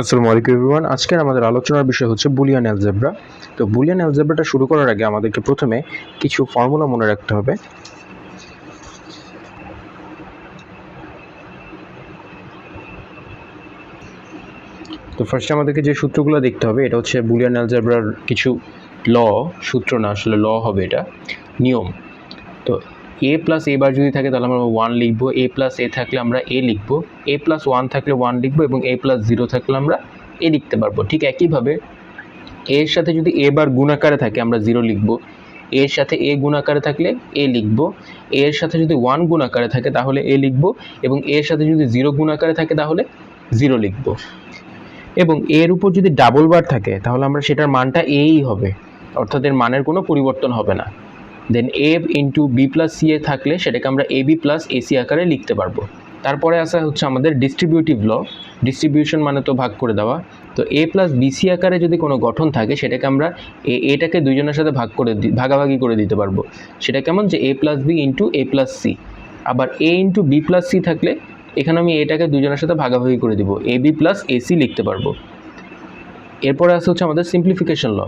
আসসালামু আলাইকুম এভরিওয়ান আজকের আমাদের আলোচনার বিষয় হচ্ছে বুলিয়ান অ্যালজেব্রা তো বুলিয়ান অ্যালজেব্রাটা শুরু করার আগে আমাদেরকে প্রথমে কিছু ফর্মুলা মনে রাখতে হবে। তো ফার্স্টে আমাদেরকে যে সূত্রগুলো দেখতে হবে, এটা হচ্ছে বুলিয়ান অ্যালজেব্রার কিছু ল সূত্র না, আসলে ল হবে এটা। নিয়ম। তো এ প্লাস এ বার যদি থাকে, তাহলে আমরা ওয়ান লিখব। এ প্লাস এ থাকলে আমরা এ লিখব। এ প্লাস ওয়ান থাকলে ওয়ান লিখব এবং এ প্লাস জিরো থাকলে আমরা এ লিখতে পারব। ঠিক একইভাবে এর সাথে যদি এ বার গুণাকারে থাকে, আমরা জিরো লিখব। এর সাথে এ গুণাকারে থাকলে এ লিখব। এর সাথে যদি ওয়ান গুণাকারে থাকে, তাহলে এ লিখব এবং এর সাথে যদি জিরো গুণাকারে থাকে, তাহলে জিরো লিখব। এবং এর উপর যদি ডাবল বার থাকে, তাহলে আমরা সেটার মানটা এই হবে। অর্থাৎ এর মানের কোনো পরিবর্তন হবে না। Then A into B plus C A থাকলে সেটাকে আমরা এ বি প্লাস এসি আকারে লিখতে পারব। তারপরে আসা হচ্ছে আমাদের ডিস্ট্রিবিউটিভ ল ডিস্ট্রিবিউশন মানে তো ভাগ করে দেওয়া। তো এ প্লাস বিসি আকারে যদি কোনো গঠন থাকে, সেটাকে আমরা এ এটাকে দুইজনের সাথে ভাগ করে ভাগাভাগি করে দিতে পারব। সেটা কেমন যে A plus B into A plus C আবার A into B plus C থাকলে এখানে আমি এটাকে দুজনের সাথে ভাগাভাগি করে দিব। এ বি প্লাস এসি লিখতে পারব। এরপরে আসা হচ্ছে আমাদের সিম্পলিফিকেশন ল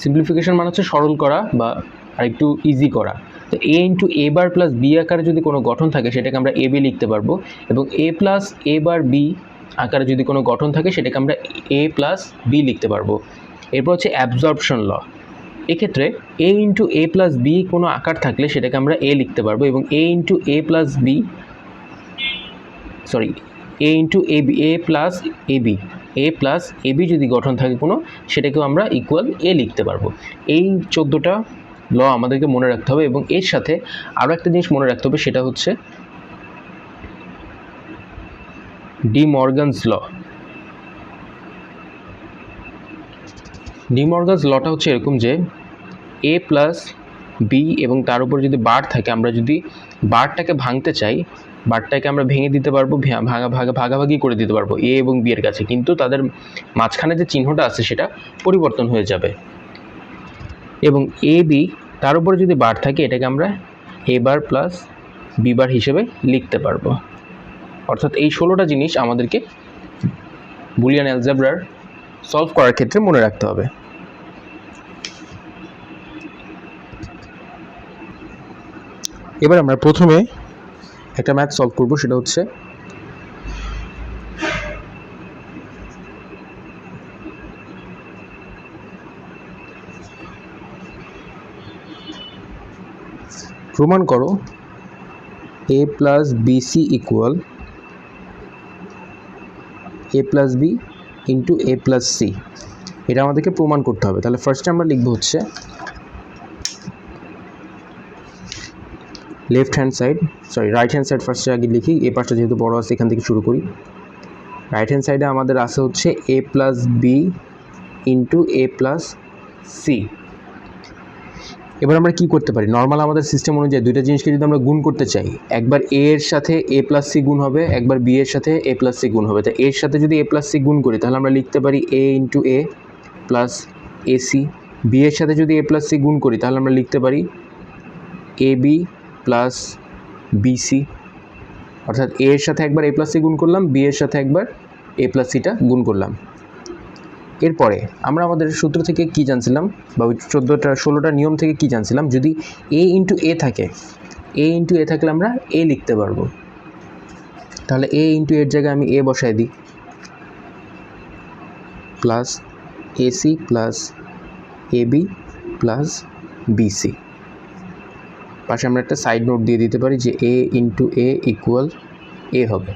সিম্পলিফিকেশন মানে হচ্ছে সরল করা বা আরেকটু ইজি করা। তো A into A bar plus B আকারে যদি কোনো গঠন থাকে, সেটাকে আমরা এ বি লিখতে পারব। এবং এ প্লাস এ বার বি আকারে যদি কোনো গঠন থাকে, সেটাকে আমরা এ প্লাস বি লিখতে পারব। এরপর হচ্ছে অ্যাবজর্পশন ল এক্ষেত্রে A into A plus B কোনো আকার থাকলে, সেটাকে আমরা এ লিখতে পারব এবং A into A plus B sorry A into A B A plus A B A plus A B যদি গঠন থাকে কোনো, সেটাকেও আমরা ইকুয়াল এ লিখতে পারব। এই চোদ্দোটা ল আমাদেরকে মনে রাখতে হবে এবং এর সাথে আরও একটা জিনিস মনে রাখতে হবে, সেটা হচ্ছে De Morgan's law De Morgan's লটা হচ্ছে এরকম যে এ প্লাস বি এবং তার উপর যদি বার থাকে, আমরা যদি বারটাকে ভাঙতে চাই বারটাকে আমরা ভেঙে দিতে পারব ভাগা ভাগা, ভাগাভাগি করে দিতে পারব এ এবং বি এর কাছে। কিন্তু তাদের মাঝখানে যে চিহ্নটা আছে সেটা পরিবর্তন হয়ে যাবে। এবং এ, বি তার উপরে যদি বার থাকে, এটাকে আমরা এ বার প্লাস বি বার হিসেবে লিখতে পারব। অর্থাৎ এই ষোলোটা জিনিস আমাদেরকে বুলিয়ান অ্যালজাব্রার সলভ করার ক্ষেত্রে মনে রাখতে হবে। এবার আমরা প্রথমে একটা ম্যাথ সলভ করব, সেটা হচ্ছে প্রমাণ করো A plus BC equal A plus B into A plus C এটা আমাদেরকে প্রমাণ করতে হবে। তাহলে ফার্স্টে আমরা লিখব হচ্ছে left hand side sorry right hand side ফার্স্টে আগে লিখি এ পাশটা যেহেতু বড় আছে, এখান থেকে শুরু করি। রাইট হ্যান্ড সাইডে আমাদের আছে হচ্ছে A plus B into A plus C এবার আমরা কি করতে পারি? নর্মাল আমাদের সিস্টেম অনুযায়ী দুইটা জিনিসকে যদি আমরা গুণ করতে চাই, একবার এ এর সাথে এ প্লাস সি গুণ হবে, একবার বি এর সাথে এ প্লাস সি গুণ হবে। তো এর সাথে যদি এ প্লাস সি গুণ করি, তাহলে আমরা লিখতে পারি A into A plus AC B এর সাথে যদি এ প্লাস সি গুণ করি, তাহলে আমরা লিখতে পারি এ বি প্লাস বিসি অর্থাৎ এ এর সাথে একবার এ প্লাস সি গুণ করলাম বি এর সাথে একবার এ প্লাস সিটা গুণ করলাম। এরপরে আমরা আমাদের সূত্র থেকে কি জানছিলাম, বা ওই চোদ্দোটা, ষোলোটা নিয়ম থেকে কি জানছিলাম, যদি এ ইন্টু এ থাকে এ ইন্টু এ থাকলে আমরা এ লিখতে পারব। তাহলে এ ইন্টু এর জায়গায় আমি এ বসাই দিই। Plus AC plus A B plus BC পাশে আমরা একটা সাইড নোট দিয়ে দিতে পারি যে এ ইন্টু এ ইকুয়াল এ হবে।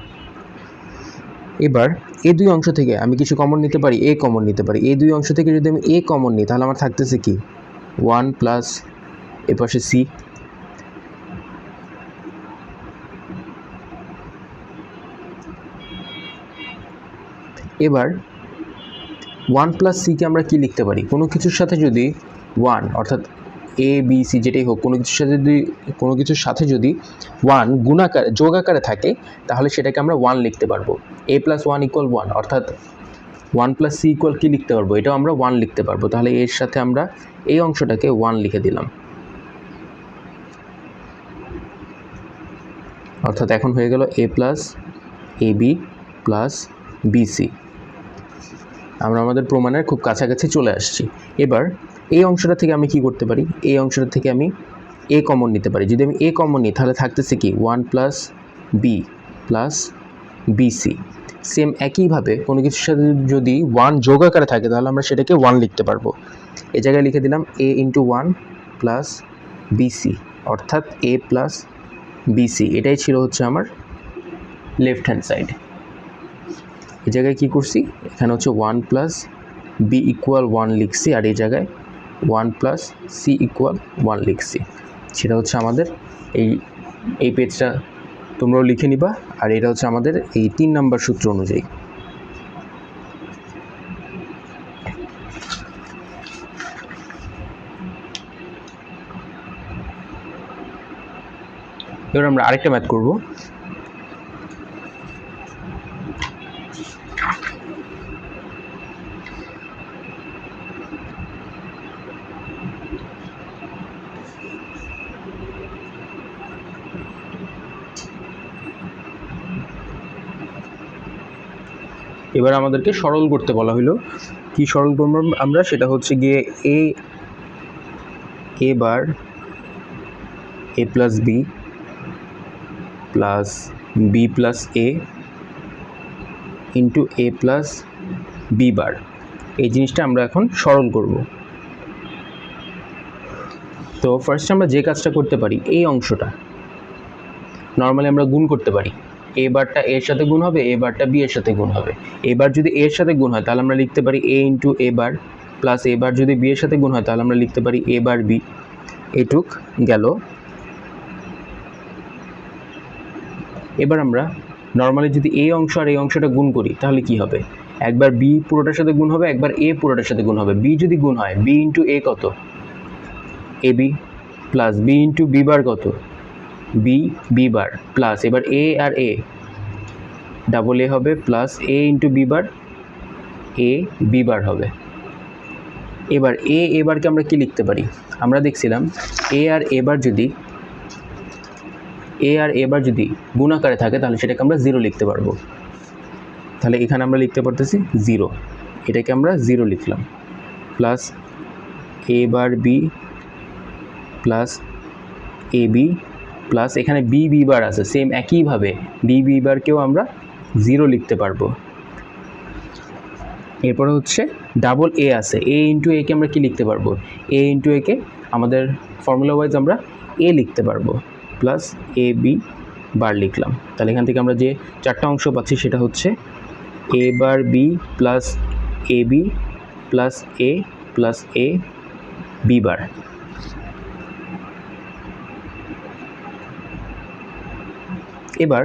এবার এ দুই অংশ থেকে আমি কিছু কমন নিতে পারি এ কমন নিতে পারি। এ দুই অংশ থেকে যদি আমি এ কমন নিই, তাহলে আমার থাকতেছে কি? ওয়ান প্লাস এ পাশে সি এবার ওয়ান প্লাস সিকে আমরা কি লিখতে পারি? কোনো কিছুর সাথে যদি ওয়ান অর্থাৎ এ বি সি যেটাই হোক, কোনো কিছুর সাথে যদি, কোনো কিছুর সাথে যদি ওয়ান গুণাকার যোগ আকারে থাকে, তাহলে সেটাকে আমরা ওয়ান লিখতে পারব। A plus one equal one অর্থাৎ ওয়ান প্লাস সি ইকুয়াল কী লিখতে পারব? এটাও আমরা ওয়ান লিখতে পারব। তাহলে এর সাথে আমরা এই অংশটাকে ওয়ান লিখে দিলাম। অর্থাৎ এখন হয়ে গেল A plus A B plus BC আমরা আমাদের প্রমাণের খুব কাছাকাছি চলে আসছি। এবার এই অংশটা থেকে আমি কি করতে পারি? এই অংশটা থেকে আমি এ কমন নিতে পারি। যদি আমি এ কমন নিই, তাহলে থাকতেছে কি? One plus B plus BC same একইভাবে কোনো কিছুর সাথে যদি ওয়ান যোগ আকারে থাকে, তাহলে আমরা সেটাকে ওয়ান লিখতে পারব। এ জায়গায় লিখে দিলাম A into one plus BC অর্থাৎ এ প্লাস বিসি এটাই ছিল হচ্ছে আমার লেফট হ্যান্ড সাইড এই জায়গায় কী করছি? এখানে হচ্ছে one plus B equal one লিখছি, আর এই জায়গায় one plus C equal one লিখছি। সেটা হচ্ছে আমাদের এই এই পেজটা তোমরাও লিখে নিবা, আর এটা হচ্ছে আমাদের এই তিন নাম্বার সূত্র অনুযায়ী। এবার আমরা আরেকটা ম্যাথ করব। এবার আমাদেরকে সরল করতে বলা হলো কি সরল করব আমরা? সেটা হচ্ছে গিয়ে A A bar A plus B plus B plus A into A plus B bar. এই জিনিসটা আমরা এখন সরল করব। তো ফার্স্ট আমরা যে কাজটা করতে পারি, এই অংশটা নর্মালি আমরা গুণ করতে পারি। এ বারটা এর সাথে গুণ হবে, এ বারটা বি এর সাথে গুণ হবে। এবার যদি এর সাথে গুণ হয়, তাহলে আমরা লিখতে পারি A into A bar plus A বার যদি বি এর সাথে গুণ হয়, তাহলে আমরা লিখতে পারি এ বার বি। এটুক গেল। এবার আমরা নর্মালি যদি এই অংশ আর এই অংশটা গুণ করি, তাহলে কি হবে? একবার বি পুরোটার সাথে গুণ হবে, একবার এ পুরোটার সাথে গুণ হবে। বি যদি গুণ হয়, বি ইন্টু এ কত? A B plus B into B bar কত? বি বি বার প্লাস এবার এ আর এ ডাবল এ হবে plus A into B bar A B bar হবে। এবার এ এবারকে আমরা কি লিখতে পারি? আমরা দেখছিলাম এ আর এবার যদি এ আর এবার যদি গুণাকারে থাকে, তাহলে সেটাকে আমরা জিরো লিখতে পারব। তাহলে এখানে আমরা লিখতে পারতেছি জিরো এটাকে আমরা জিরো লিখলাম। Plus A bar B plus A B plus এখানে বি বি বার আছে সেম একইভাবে বি বি বারকেও আমরা জিরো লিখতে পারব। এরপরে হচ্ছে ডাবল এ আছে এ ইন্টু একে আমরা কি লিখতে পারব? এ ইন্টু একে আমাদের ফর্মুলা ওয়াইজ আমরা এ লিখতে পারব প্লাস এ বি বার লিখলাম। তাহলে এখান থেকে আমরা যে চারটা অংশ পাচ্ছি সেটা হচ্ছে A bar B plus A B plus A plus A B bar এবার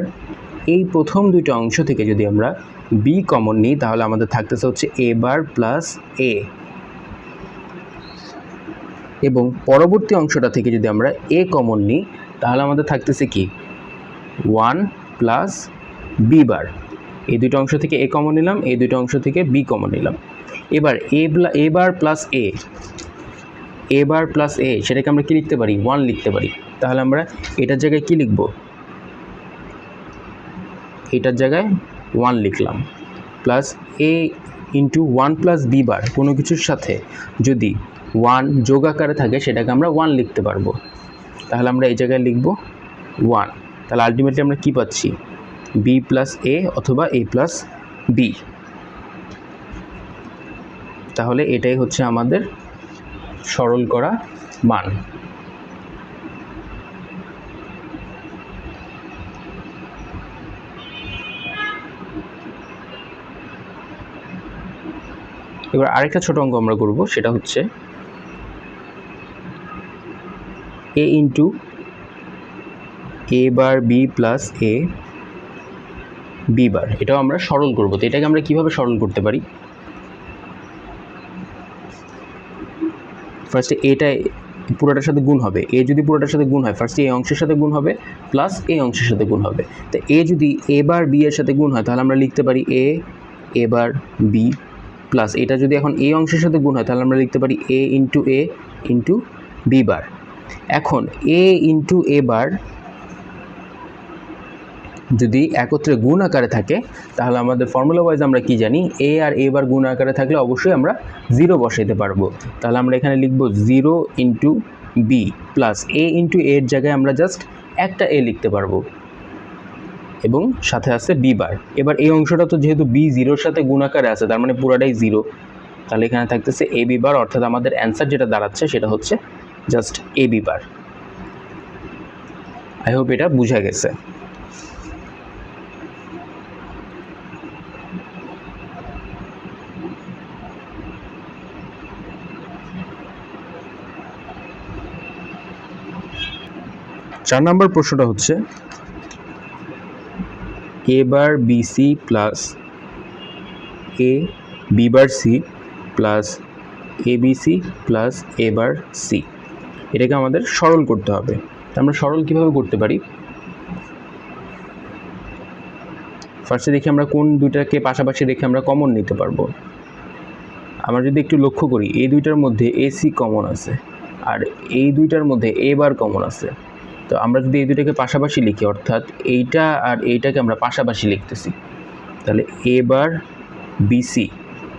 এই প্রথম দুইটা অংশ থেকে যদি আমরা বি কমন নিই, তাহলে আমাদের থাকতেছে হচ্ছে এ বার প্লাস এ এবং পরবর্তী অংশটা থেকে যদি আমরা এ কমন নিই, তাহলে আমাদের থাকতেছে কি? One plus B bar. এই দুটো অংশ থেকে এ কমন নিলাম, এই দুটো অংশ থেকে বি কমন নিলাম। এবার এ A bar plus A A bar plus A সেটাকে আমরা কি লিখতে পারি? ওয়ান লিখতে পারি। তাহলে আমরা এটার জায়গায় কি লিখব? এটার জায়গায় ওয়ান লিখলাম। Plus A into one plus B bar কোনো কিছুর সাথে যদি ওয়ান যোগ আকারে থাকে সেটাকে আমরা ওয়ান লিখতে পারব। তাহলে আমরা এই জায়গায় লিখব ওয়ান তাহলে আলটিমেটলি আমরা কি পাচ্ছি? বি প্লাস এ অথবা এ প্লাস বি তাহলে এটাই হচ্ছে আমাদের সরল করা মান। এবার আরেকটা ছোট অঙ্ক আমরা করব, সেটা হচ্ছে A into A bar B plus A B bar এটাও আমরা সরল করব। তো এটাকে আমরা কীভাবে সরল করতে পারি? ফার্স্টে এটা পুরোটার সাথে গুণ হবে। এ যদি পুরোটার সাথে গুণ হয় ফার্স্টে এই অংশের সাথে গুণ হবে প্লাস এই অংশের সাথে গুণ হবে। তো এ যদি এ বার বি এর সাথে গুণ হয়, তাহলে আমরা লিখতে পারি এ এ বার বি প্লাস এটা যদি এখন এই অংশের সাথে গুণ হয়, তাহলে আমরা লিখতে পারি A into A into B bar এখন এ ইন্টু এ বার যদি একত্রে গুণ আকারে থাকে, তাহলে আমাদের ফর্মুলা ওয়াইজ আমরা কি জানি? এ আর এ বার গুণ আকারে থাকলে অবশ্যই আমরা জিরো বসাইতে পারব। তাহলে আমরা এখানে লিখব zero into B plus A into এর জায়গায় আমরা জাস্ট একটা এ লিখতে পারব। এবং সাথে আছে বি বার এবার এই অংশটা তো যেহেতু বি জিরোর সাথে গুণাকারে আছে, তার মানে পুরাটাই জিরো তাহলে এখানে থাকতেছে এ বি বার অর্থাৎ আমাদের অ্যান্সার যেটা দাঁড়াচ্ছে সেটা হচ্ছে just A B bar I hope এটা বোঝা গেছে। চার নম্বর প্রশ্নটা হচ্ছে A bar BC plus A B bar C plus A BC plus A bar C এটাকে আমাদের সরল করতে হবে। আমরা সরল কীভাবে করতে পারি? ফার্স্টে দেখি আমরা কোন দুইটাকে পাশাপাশি রেখে আমরা কমন নিতে পারব। আমরা যদি একটু লক্ষ্য করি, এই দুইটার মধ্যে এসি কমন আছে, আর এই দুইটার মধ্যে এ বার কমন আছে। তো আমরা যদি এই দুইটাকে পাশাপাশি লিখি, অর্থাৎ এইটা আর এইটাকে আমরা পাশাপাশি লিখতেছি, তাহলে A bar BC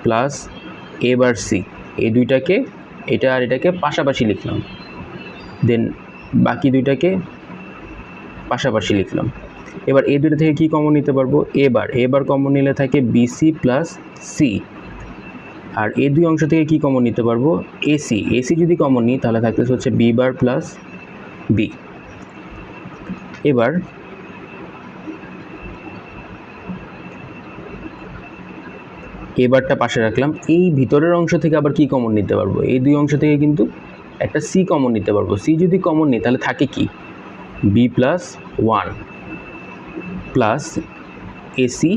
plus A bar C এই দুইটাকে, এটা আর এটাকে পাশাপাশি লিখলাম। দেন বাকি দুইটাকে পাশাপাশি লিখলাম। এবার এই দুইটা থেকে কি কমন নিতে পারব? এবার এবার কমন নিলে থাকে বিসি প্লাস সি আর এই দুই অংশ থেকে কি কমন নিতে পারব? এসি এসি যদি কমন নিই, তাহলে থাকতেছে হচ্ছে বি বার প্লাস বি এবার এবারটা পাশে রাখলাম। এই ভিতরের অংশ থেকে আবার কি কমন নিতে পারব? এই দুই অংশ থেকে কিন্তু একটা সি কমন নিতে পারব। সি যদি কমন নিই, তাহলে থাকে কি? B plus one plus AC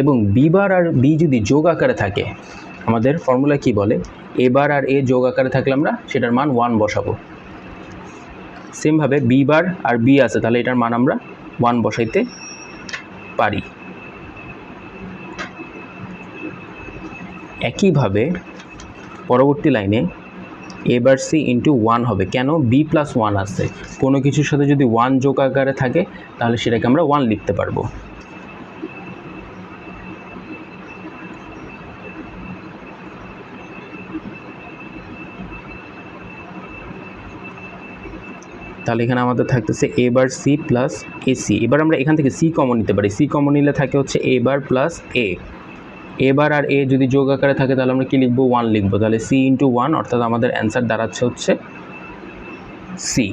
এবং বি বার আর বি যদি যোগ আকারে থাকে, আমাদের ফর্মুলা কি বলে? এবার আর এ যোগ আকারে থাকলে আমরা সেটার মান ওয়ান বসাবো। সেমভাবে বি বার আর বি আছে, তাহলে এটার মান আমরা ওয়ান বসাইতে পারি। একইভাবে পরবর্তী লাইনে A bar C into one হবে। কেন? বি প্লাস ওয়ান আছে। কোনো কিছুর সাথে যদি ওয়ান যোগ আকারে থাকে, তাহলে সেটাকে আমরা ওয়ান লিখতে পারব। তাহলে এখানে আমাদের থাকতেছে A bar C plus A C এবার আমরা এখান থেকে সি কমন নিতে পারি। সি কমন নিলে থাকে হচ্ছে এ বার প্লাস এ এবার আর এ যদি যোগ আকারে থাকে, তাহলে আমরা কি লিখব? ওয়ান লিখব। তাহলে সি ইন্টু ওয়ান অর্থাৎ আমাদের অ্যান্সার দাঁড়াচ্ছে হচ্ছে সি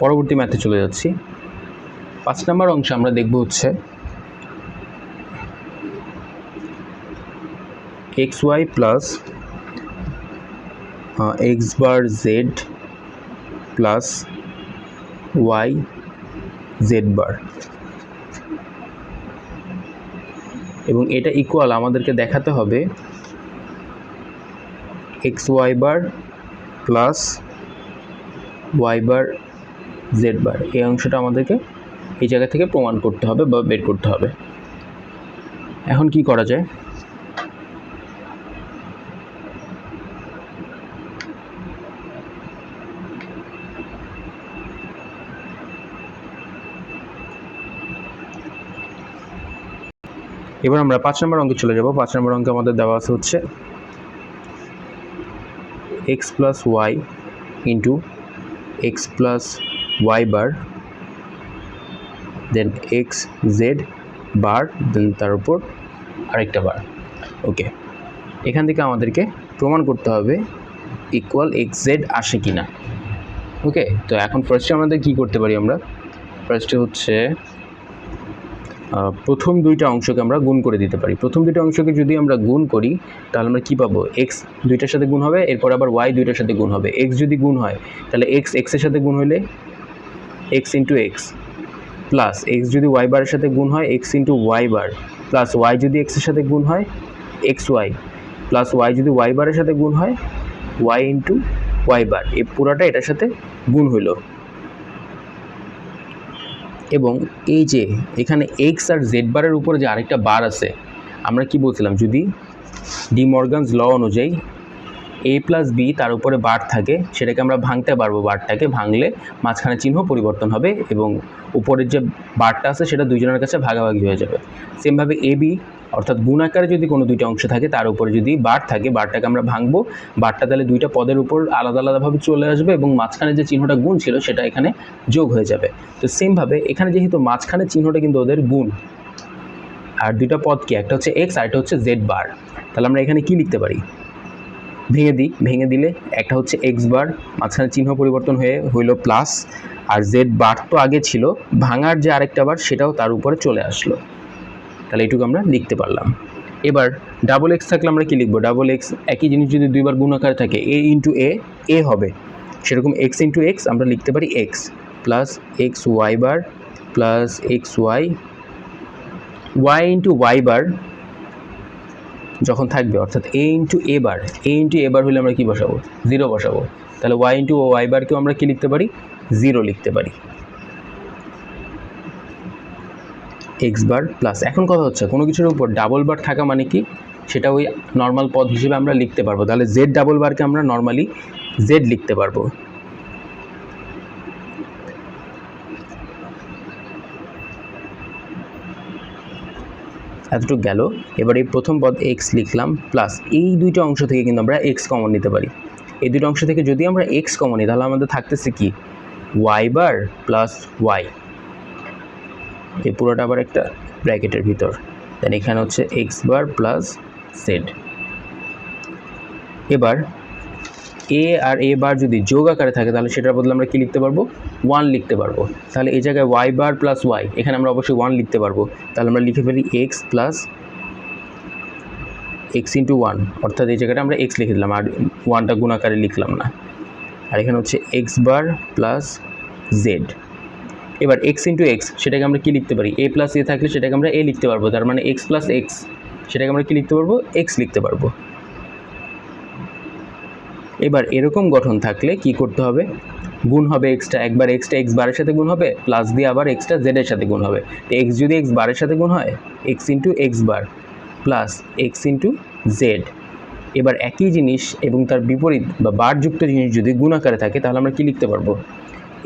পরবর্তী ম্যাথে চলে যাচ্ছি। পাঁচ নম্বর অংশে আমরা দেখব হচ্ছে X Y plus X bar Z plus Y Z bar এবং এটা ইকুয়াল আমাদেরকে দেখাতে হবে X Y bar plus Y bar Z bar এই অংশটা আমাদেরকে এই জায়গা থেকে প্রমাণ করতে হবে বা বের করতে হবে। এখন কি করা যায়? এবার আমরা পাঁচ নম্বর অঙ্কে চলে যাব। পাঁচ নম্বর অঙ্কে আমাদের দেওয়া আছে হচ্ছে X plus Y into X plus Y bar then X Z bar then তার উপর আরেকটা বার ওকে এখান থেকে আমাদেরকে প্রমাণ করতে হবে ইকুয়াল এক্স জেড আসে কি না ওকে তো এখন ফার্স্টে আমাদের কি করতে পারি আমরা? ফার্স্টে হচ্ছে প্রথম দুইটা অংশকে আমরা গুণ করে দিতে পারি। প্রথম দুইটা অংশকে যদি আমরা গুণ করি, তাহলে আমরা কি পাবো? এক্স দুইটার সাথে গুণ হবে, এরপর আবার ওয়াই দুইটার সাথে গুণ হবে। এক্স যদি গুণ হয়, তাহলে এক্স এক্সের সাথে গুণ হলে X into X plus X যদি ওয়াই বারের সাথে গুণ হয় X into Y bar plus Y যদি এক্সের সাথে গুণ হয় এক্স ওয়াই প্লাস ওয়াই যদি ওয়াই বারের সাথে গুণ হয় ওয়াই ইন্টু ওয়াই বার এই পুরাটা এটার সাথে গুণ হইল। এবং এই যে এখানে এক্স আর জেড বারের উপরে যে আরেকটা বার আছে, আমরা কি বলছিলাম? যদি ডি মর্গানস ল অনুযায়ী এ প্লাস বি তার উপরে বার থাকে, সেটাকে আমরা ভাঙতে পারব বারটাকে। ভাঙলে মাঝখানে চিহ্ন পরিবর্তন হবে এবং উপরের যে বারটা আছে সেটা দুইজনের কাছে ভাগাভাগি হয়ে যাবে। সেমভাবে এ বি অর্থাৎ গুণ আকারে যদি কোনো দুইটা অংশ থাকে, তার উপরে যদি বার থাকে, বারটাকে আমরা ভাঙবো, বারটা তাহলে দুইটা পদের উপর আলাদা আলাদাভাবে চলে আসবে এবং মাঝখানে যে চিহ্নটা গুণ ছিল সেটা এখানে যোগ হয়ে যাবে। তো সেমভাবে এখানে যেহেতু মাঝখানে চিহ্নটা কিন্তু ওদের গুণ, আর দুইটা পদ কি? একটা হচ্ছে এক্স আর একটা হচ্ছে জেড বার তাহলে আমরা এখানে কি লিখতে পারি? ভেঙে দিই। ভেঙে দিলে একটা হচ্ছে এক্স বার মাঝখানে চিহ্ন পরিবর্তন হয়ে হইল প্লাস আর জেড বার তো আগে ছিল, ভাঙার যে আরেকটা বার সেটাও তার উপরে চলে আসলো। তাহলে এটুকু আমরা লিখতে পারলাম। এবার ডাবল এক্স থাকলে আমরা কি লিখব? ডাবল এক্স একই জিনিস যদি দুইবার গুণ আকারে থাকে এ ইন্টু এ এ হবে। সেরকম এক্স ইন্টু এক্স আমরা লিখতে পারি X plus X Y bar plus X Y Y into Y bar যখন থাকবে, অর্থাৎ এ into A bar A into A বার হলে আমরা কি বসাবো? জিরো বসাবো। তাহলে ওয়াই ইন্টু ও ওয়াই বারকেও আমরা কী লিখতে পারি? জিরো লিখতে পারি। এক্স বার প্লাস এখন কথা হচ্ছে, কোনো কিছুর উপর ডাবল বার থাকা মানে কি? সেটা ওই নর্মাল পদ হিসেবে আমরা লিখতে পারব। তাহলে জেড ডাবল বারকে আমরা নর্মালি জেড লিখতে পারব। এতটুকু গেল। এবার এই প্রথম পদ এক্স লিখলাম প্লাস এই দুইটা অংশ থেকে কিন্তু আমরা এক্স কমন নিতে পারি। এই দুটো অংশ থেকে যদি আমরা এক্স কমন নিই, তাহলে আমাদের থাকতেছে কি? ওয়াই বার প্লাস ওয়াই এই পুরোটা আবার একটা ব্র্যাকেটের ভিতর। দেন এখানে হচ্ছে এক্স বার প্লাস সেড এবার এ আর এ বার যদি যোগ আকারে থাকে, তাহলে সেটার বদলে আমরা কি লিখতে পারব? ওয়ান লিখতে পারব। তাহলে এই জায়গায় ওয়াই বার প্লাস ওয়াই এখানে আমরা অবশ্যই ওয়ান লিখতে পারব। তাহলে আমরা লিখে ফেলি X plus X into one অর্থাৎ এই জায়গাটা আমরা এক্স লিখে দিলাম, আর ওয়ানটা গুণ আকারে লিখলাম না। আর এখানে হচ্ছে এক্স বার প্লাস জেড এবার এক্স ইন্টু এক্স সেটাকে আমরা কি লিখতে পারি? এ প্লাস এ থাকলে সেটাকে আমরা এ লিখতে পারব, তার মানে এক্স প্লাস এক্স সেটাকে আমরা কি লিখতে পারব? এক্স লিখতে পারব। এবার এরকম গঠন থাকলে কি করতে হবে? গুণ হবে এক্সট্রা একবার এক্সট্রা এক্স বারের সাথে গুণ হবে প্লাস দিয়ে আবার এক্সট্রা জেডের সাথে গুণ হবে। তো এক্স যদি এক্স বারের সাথে গুণ হয় X into X bar plus X into Z এবার একই জিনিস এবং তার বিপরীত বা বারযুক্ত জিনিস যদি গুণ আকারে থাকে, তাহলে আমরা কি লিখতে পারব?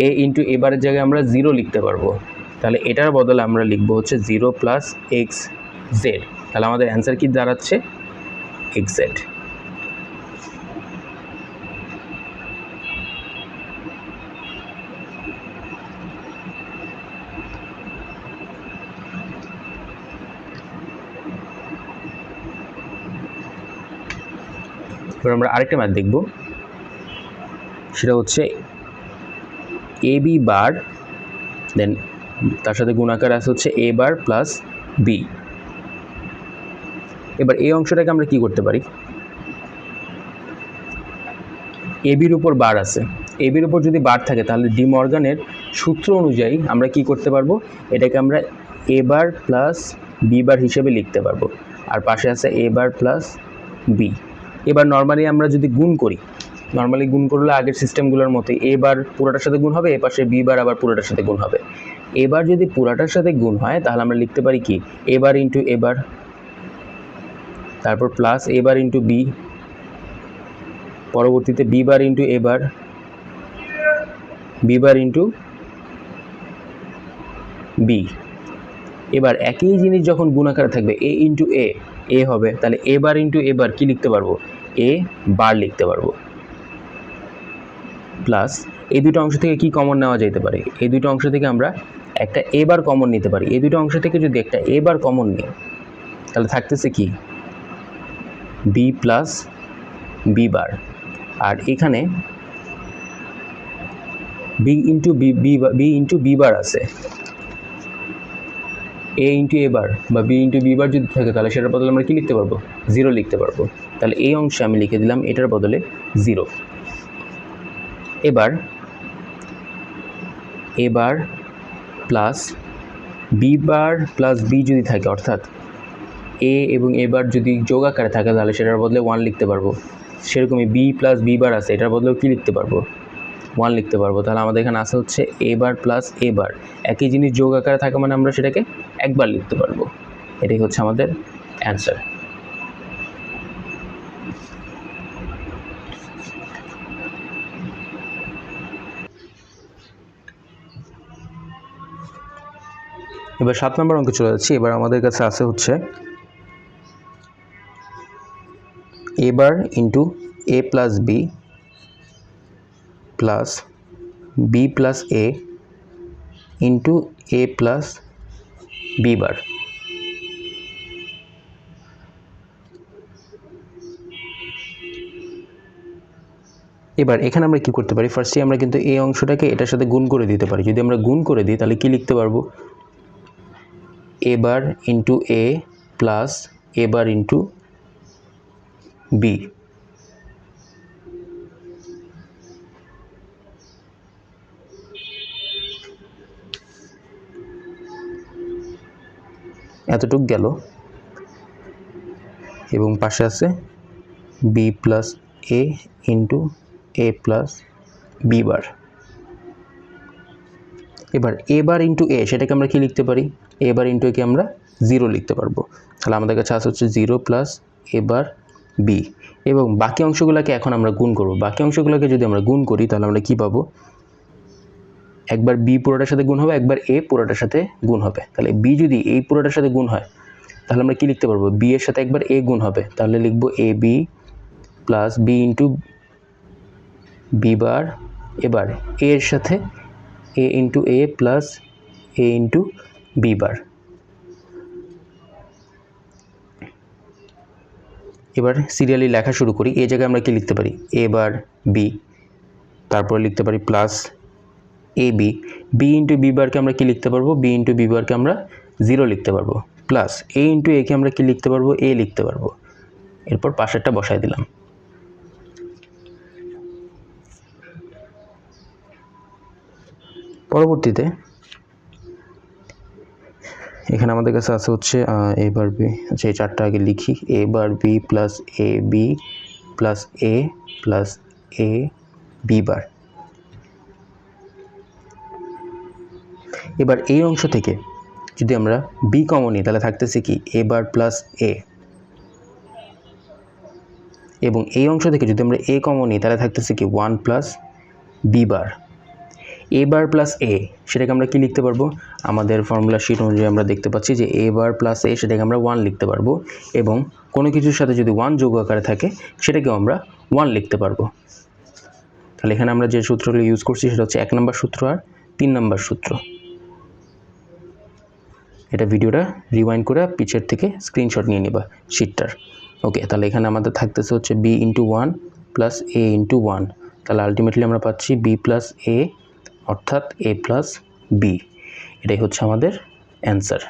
এ ইন্টু এবারের জায়গায় আমরা জিরো লিখতে পারব। তাহলে এটার বদলে আমরা লিখব হচ্ছে জিরো প্লাস এক্স জেড তাহলে আমাদের অ্যান্সার কি দাঁড়াচ্ছে? এক্স জেড এবার আমরা আরেকটা ম্যাথ দেখব। সেটা হচ্ছে এ বি বার, দেন তার সাথে গুণাকার আছে হচ্ছে এ বার প্লাস বি। এবার এই অংশটাকে আমরা কি করতে পারি? এ বির উপর বার আছে। এ বির উপর যদি বার থাকে, তাহলে ডি মর্গানের সূত্র অনুযায়ী আমরা কি করতে পারব? এটাকে আমরা এ বার প্লাস বি বার হিসেবে লিখতে পারব। আর পাশে আছে এ বার প্লাস বি। এবার নর্মালি আমরা যদি গুণ করি নর্মালি গুণ করলে আগের সিস্টেমগুলোর মতোই এবার পুরোটার সাথে গুণ হবে, এ পাশে বি বার আবার পুরোটার সাথে গুণ হবে। এবার যদি পুরাটার সাথে গুণ হয়, তাহলে আমরা লিখতে পারি কি? এবার ইন্টু এবার তারপর plus A bar into B পরবর্তীতে B bar into A bar B bar into B এবার একই জিনিস যখন গুণাকারে থাকবে এ ইন্টু এ এ হবে, তাহলে এ বার ইন্টু এবার কি লিখতে পারব? এ বার লিখতে পারব। প্লাস এই দুটো অংশ থেকে কি কমন নেওয়া যেতে পারে? এই দুটো অংশ থেকে আমরা একটা এ বার কমন নিতে পারি। এই দুটো অংশ থেকে যদি একটা এ বার কমন নিই, তাহলে থাকতেছে কি? বি প্লাস বি বার আর এখানে B into B B into B bar আছে। এ ইন্টু এ বার বা বি ইন্টু বি বার যদি থাকে, তাহলে সেটার বদলে আমরা কী লিখতে পারব? জিরো লিখতে পারব। তাহলে এই অংশে আমি লিখে দিলাম, এটার বদলে জিরো এবার A bar plus B bar plus B যদি থাকে, অর্থাৎ এ এবং এ বার যদি যোগ আকারে থাকে, তাহলে সেটার বদলে ওয়ান লিখতে পারব। সেরকমই বি প্লাস বি বার আছে, এটার বদলেও কী লিখতে পারব? ওয়ান লিখতে পারব। তাহলে আমাদের এখানে আসা হচ্ছে এ বার প্লাস এ বার একই জিনিস যোগ আকারে থাকা মানে আমরা সেটাকে একবার লিখতে পারব। এটাই হচ্ছে আমাদের অ্যান্সার এবার সাত নম্বর অঙ্কে চলে যাচ্ছি। এবার আমাদের কাছে আছে হচ্ছে এবার into A plus B plus B plus A into A plus B বার এবার এখানে আমরা কি করতে পারি? ফার্স্টে আমরা কিন্তু এই অংশটাকে এটার সাথে গুণ করে দিতে পারি। যদি আমরা গুণ করে দিই, তাহলে কি লিখতে পারব? A bar into A plus A bar into B এতটুক গেল। এবং পাশে আছে B plus A into A plus B bar এবার এ বার ইন্টু এ সেটাকে আমরা কি লিখতে পারি? এ বার ইন্টু একে আমরা জিরো লিখতে পারব। তাহলে আমাদের কাছে আছে হচ্ছে zero plus A bar B এবং বাকি অংশগুলোকে এখন আমরা গুণ করব। বাকি অংশগুলোকে যদি আমরা গুণ করি, তাহলে আমরা কি পাবো? একবার বি পুরোটার সাথে গুণ হবে, একবার এ পুরোটার সাথে গুণ হবে। তাহলে বি যদি এই পুরোটার সাথে গুণ হয়, তাহলে আমরা কি লিখতে পারব? বি এর সাথে একবার এ গুণ হবে, তাহলে লিখব A B plus B into B bar এবার এ এর সাথে A into A plus A into B bar এবার সিরিয়ালি লেখা শুরু করি, এই জায়গায় আমরা কি লিখতে পারি? এ বার বি তারপরে লিখতে পারি plus A B B into B বারকে আমরা কি লিখতে পারব? বি ইন্টু বি বারকে আমরা জিরো লিখতে পারব। প্লাস এ ইন্টু একে আমরা কি লিখতে পারব? এ লিখতে পারব। এরপর পাশেরটা বসায় দিলাম। পরবর্তীতে এখানে আমাদের কাছে আছে হচ্ছে এ বার বি আচ্ছা এই চারটা আগে লিখি। A bar B plus A B plus A plus A B bar এবার এই অংশ থেকে যদি আমরা বি কমন নিই, তাহলে থাকতেছে কি? এ বার প্লাস এ এবং এই অংশ থেকে যদি আমরা এ কমন নিই, তাহলে থাকতেছে কি? One plus B bar A bar plus A সেটাকে আমরা কি লিখতে পারব? আমাদের ফর্মুলা শিট অনুযায়ী আমরা দেখতে পাচ্ছি যে এ বার প্লাস এ সেটাকে আমরা ওয়ান লিখতে পারব। এবং কোনো কিছুর সাথে যদি ওয়ান যোগ আকারে থাকে, সেটাকেও আমরা ওয়ান লিখতে পারব। তাহলে এখানে আমরা যে সূত্রগুলো ইউজ করছি, সেটা হচ্ছে এক নম্বর সূত্র আর তিন নম্বর সূত্র। এটা ভিডিওটা রিওয়াইন্ড করে পিছের থেকে স্ক্রিনশট নিয়ে নেবা শিটটার ওকে তাহলে এখানে আমাদের থাকতেছে হচ্ছে B into one plus A into one তাহলে আলটিমেটলি আমরা পাচ্ছি বি প্লাস এ অর্থাৎ এ প্লাস বি এটাই হচ্ছে আমাদের অ্যান্সার